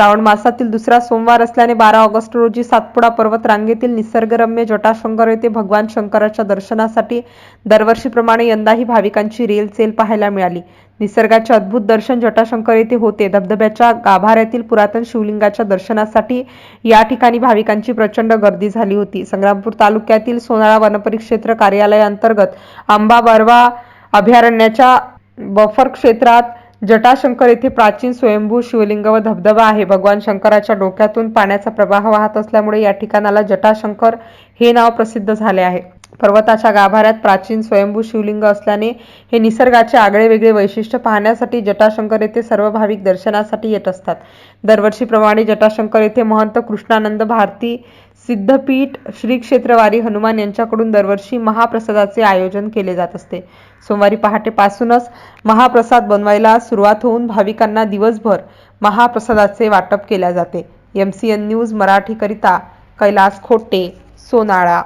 श्रावण मासातील दुसरा सोमवार असल्याने बारा ऑगस्ट रोजी सातपुडा पर्वत रांगेतील निसर्गरम्य जटाशंकर येथे भगवान शंकराच्या दर्शनासाठी दरवर्षीप्रमाणे यंदाही भाविकांची रेलचेल पाहायला मिळाली. निसर्गाचे अद्भुत दर्शन जटाशंकर येथे होते. धबधब्याच्या गाभाऱ्यातील पुरातन शिवलिंगाच्या दर्शनासाठी या ठिकाणी भाविकांची प्रचंड गर्दी झाली होती. संग्रामपूर तालुक्यातील सोनाळा वनपरिक्षेत्र कार्यालयाअंतर्गत आंबा बरवा अभयारण्याच्या बफर क्षेत्रात जटाशंकर येथे प्राचीन स्वयंभू शिवलिंग व धबधबा आहे. भगवान शंकराच्या डोक्यातून पाण्याचा प्रवाह वाहत असल्यामुळे या ठिकाणाला जटाशंकर हे नाव प्रसिद्ध झाले आहे. पर्वताच्या गाभाऱ्यात प्राचीन स्वयंभू शिवलिंग असल्याने हे निसर्गाचे आगळे वेगळे वैशिष्ट्य पाहण्यासाठी जटाशंकर येथे सर्व भाविक दर्शनासाठी येत असतात. दरवर्षीप्रमाणे जटाशंकर येथे महंत कृष्णानंद भारती सिद्धपीठ श्री क्षेत्रवारी हनुमान यांच्याकडून दरवर्षी महाप्रसादाचे आयोजन केले जात असते. सोमवारी पहाटेपासूनच महाप्रसाद बनवायला सुरुवात होऊन भाविकांना दिवसभर महाप्रसादाचे वाटप केल्या जाते. एम सी एन न्यूज मराठीकरिता कैलास खोटे सोनाळा